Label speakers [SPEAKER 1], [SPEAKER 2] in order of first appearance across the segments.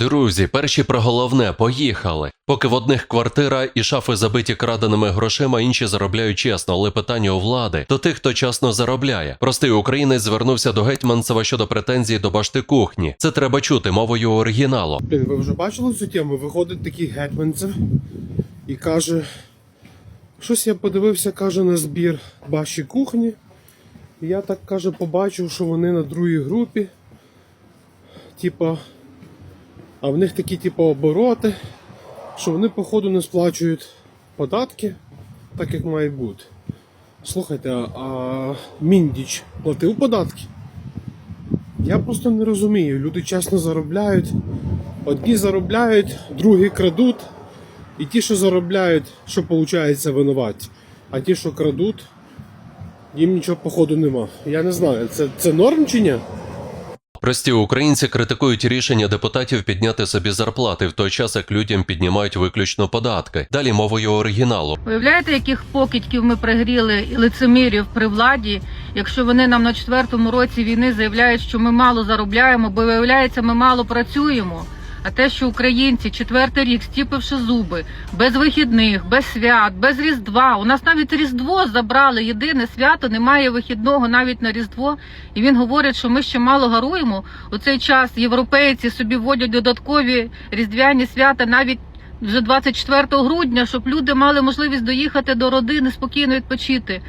[SPEAKER 1] Друзі, перші про головне поїхали. Поки в одних квартира і шафи забиті краденими грошима, інші заробляють чесно, але питання у влади до тих, хто чесно заробляє. Простий українець звернувся до гетьманцева щодо претензій до башти кухні. Це треба чути мовою оригіналу.
[SPEAKER 2] Блін, ви вже бачили цю тему? Виходить такий гетьманцев і каже. Щось я подивився, каже, на збір вашій кухні. Я так каже, побачив, що вони на другій групі. Типа, а в них такі, типу, обороти, що вони, походу, не сплачують податки, так як має бути. Слухайте, а- Міндіч платив податки? Я просто не розумію. Люди чесно заробляють. Одні заробляють, другі крадуть. І ті, що заробляють, що виходить, винуваті. А ті, що крадуть, їм нічого походу нема. Я не знаю, це, це норм чи ні?
[SPEAKER 1] Прості українці критикують рішення депутатів підняти собі зарплати в той час, як людям піднімають виключно податки. Далі мовою оригіналу.
[SPEAKER 3] Уявляєте, яких покидьків ми пригріли і лицемірів при владі, якщо вони нам на четвертому році війни заявляють, що ми мало заробляємо, бо виявляється, ми мало працюємо. А те, що українці четвертий рік стіпивши зуби, без вихідних, без свят, без різдва. У нас навіть різдво забрали. Єдине свято, немає вихідного навіть на різдво. І він говорить, що ми ще мало гаруємо. У цей час європейці собі вводять додаткові різдвяні свята навіть вже 24 грудня, щоб люди мали можливість доїхати до родини, спокійно відпочити.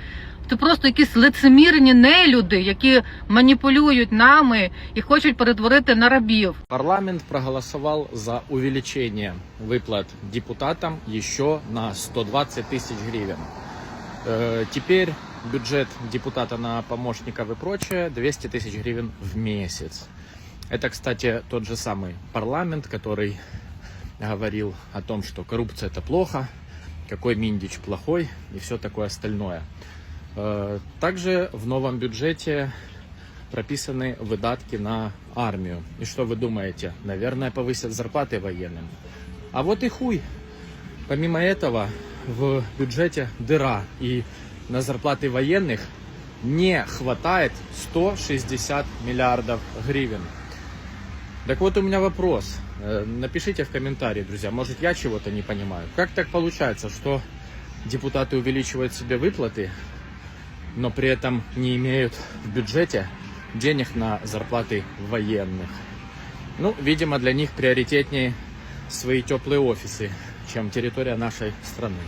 [SPEAKER 3] Це просто якісь лицемірні нелюди, які маніпулюють нами і хочуть перетворити на рабів.
[SPEAKER 4] Парламент проголосовал за увеличение выплат депутатам еще на 120 тысяч гривен. Э, Теперь бюджет депутата на помощников и прочее 200 тысяч гривен в месяц. Это, кстати, тот же самый парламент, который говорил о том, что коррупция это плохо, какой Миндич плохой и все такое остальное. Э, Также в новом бюджете прописаны выдатки на армию. И что вы думаете? Наверное, повысят зарплаты военным. А вот и хуй. Помимо этого, в бюджете дыра. И на зарплаты военных не хватает 160 миллиардов гривен. Так вот у меня вопрос. Э, Напишите в комментарии, друзья. Может, я чего-то не понимаю. Как так получается, что депутаты увеличивают себе выплаты, но при этом не имеют в бюджете денег на зарплаты военных. Ну, видимо, для них приоритетнее свои теплые офисы, чем территория нашей страны.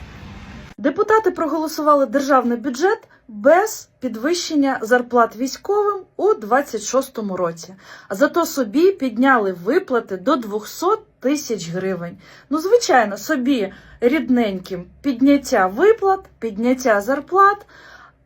[SPEAKER 5] Депутати проголосували державний бюджет без підвищення зарплат військовим у 26-му році. А зато собі підняли виплати до 200 тисяч гривень. Ну, звичайно, собі рідненьким підняття виплат, підняття зарплат,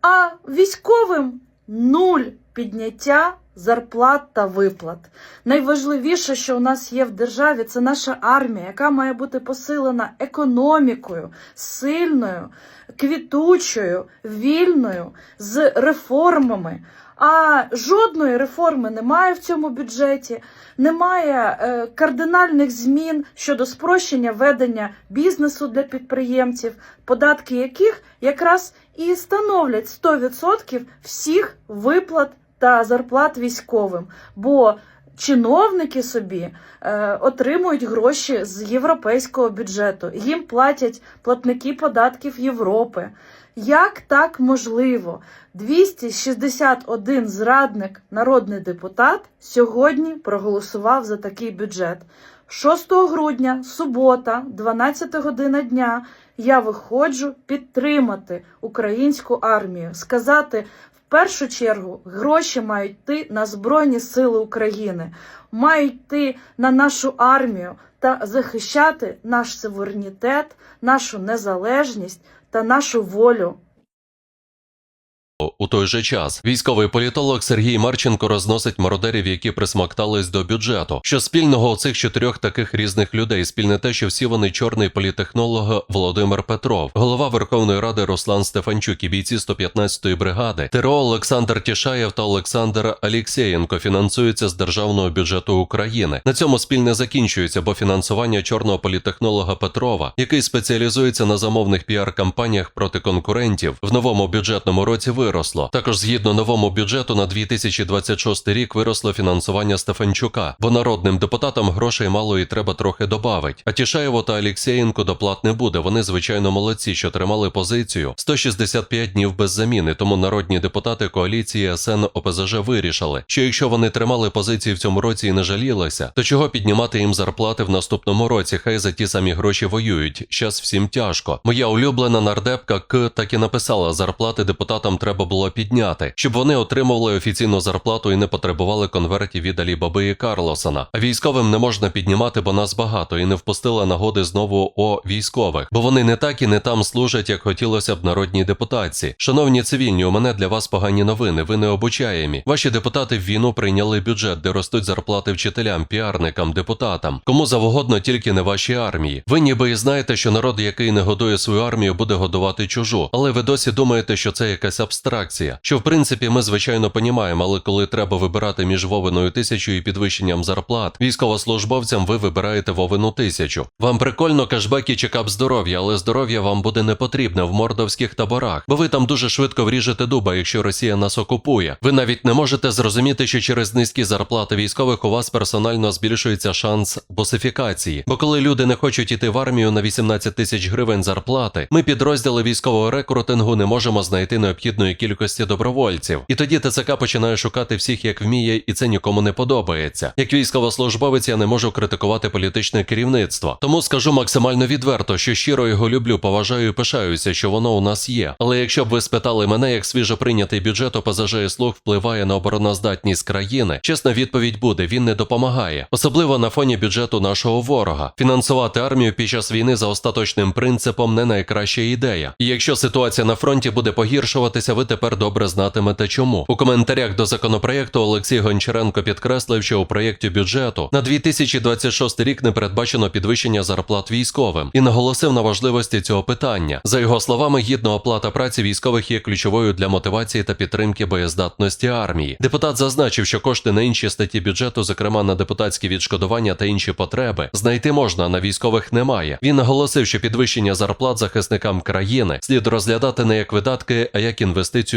[SPEAKER 5] а військовим нуль підняття зарплат та виплат. Найважливіше, що у нас є в державі, це наша армія, яка має бути посилена економікою, сильною, квітучою, вільною, з реформами. А жодної реформи немає в цьому бюджеті, немає е, кардинальних змін щодо спрощення ведення бізнесу для підприємців, податки яких якраз і становлять 100% всіх виплат та зарплат військовим. Бо чиновники собі е, отримують гроші з європейського бюджету. Їм платять платники податків Європи. Як так можливо? 261 зрадник, народний депутат, сьогодні проголосував за такий бюджет. 6 грудня, субота, 12 година дня, я виходжу підтримати українську армію, сказати першу чергу гроші мають йти на Збройні Сили України, мають йти на нашу армію та захищати наш суверенітет, нашу незалежність та нашу волю.
[SPEAKER 1] У той же час військовий політолог Сергій Марченко розносить мародерів, які присмактались до бюджету. Що спільного у цих чотирьох таких різних людей? Спільне те, що всі вони чорний політехнолог Володимир Петров, голова Верховної Ради Руслан Стефанчук і бійці 115-ї бригади, ТРО Олександр Тішаєв та Олександр Алєксєєнко фінансуються з державного бюджету України. На цьому спільне закінчується, бо фінансування чорного політехнолога Петрова, який спеціалізується на замовних піар-кампаніях проти конкурентів, в новому бюджетному році виросло. Виросло. Також згідно новому бюджету на 2026 рік виросло фінансування Стефанчука, бо народним депутатам грошей мало і треба трохи добавить. А Тішаєву та Алєксєєнко доплат не буде. Вони звичайно молодці, що тримали позицію 165 днів без заміни. Тому народні депутати коаліції СН ОПЗЖ вирішили, що якщо вони тримали позиції в цьому році і не жалілися, то чого піднімати їм зарплати в наступному році? Хай за ті самі гроші воюють. Щас всім тяжко. Моя улюблена нардепка К так і написала: зарплати депутатам треба було підняти, щоб вони отримували офіційну зарплату і не потребували конвертів від Алібаби і Карлосона. А військовим не можна піднімати, бо нас багато, і не впустила нагоди знову о військових, бо вони не так і не там служать, як хотілося б народній депутації. Шановні цивільні, у мене для вас погані новини. Ви не обучаємі. Ваші депутати в війну прийняли бюджет, де ростуть зарплати вчителям, піарникам, депутатам. Кому завгодно, тільки не вашій армії. Ви ніби і знаєте, що народ, який не годує свою армію, буде годувати чужу. Але ви досі думаєте, що це якась абстракція. Що в принципі ми звичайно понімаємо, але коли треба вибирати між Вовиною тисячу і підвищенням зарплат, військовослужбовцям ви вибираєте Вовину тисячу. Вам прикольно кешбек і чекап здоров'я, але здоров'я вам буде не потрібне в мордовських таборах, бо ви там дуже швидко вріжете дуба, якщо Росія нас окупує. Ви навіть не можете зрозуміти, що через низькі зарплати військових у вас персонально збільшується шанс босифікації. Бо коли люди не хочуть іти в армію на 18 тисяч гривень зарплати, ми підрозділи військового рекрутингу не можемо знайти необхідної кількості добровольців. І тоді ТЦК починає шукати всіх як вміє, і це нікому не подобається. Як військовослужбовець я не можу критикувати політичне керівництво. Тому скажу максимально відверто, що щиро його люблю, поважаю і пишаюся, що воно у нас є. Але якщо б ви спитали мене, як свіжо прийнятий бюджет ОПЗЖ і слуг впливає на обороноздатність країни, чесна відповідь буде: він не допомагає, особливо на фоні бюджету нашого ворога. Фінансувати армію під час війни за остаточним принципом не найкраща ідея. І якщо ситуація на фронті буде погіршуватися, ви тепер добре знатимете чому. У коментарях до законопроекту Олексій Гончаренко підкреслив, що у проєкті бюджету на 2026 рік не передбачено підвищення зарплат військовим і наголосив на важливості цього питання. За його словами, гідна оплата праці військових є ключовою для мотивації та підтримки боєздатності армії. Депутат зазначив, що кошти на інші статті бюджету, зокрема на депутатські відшкодування та інші потреби, знайти можна, на військових немає. Він наголосив, що підвищення зарплат захисникам країни слід розглядати не як видатки, а як інвестицію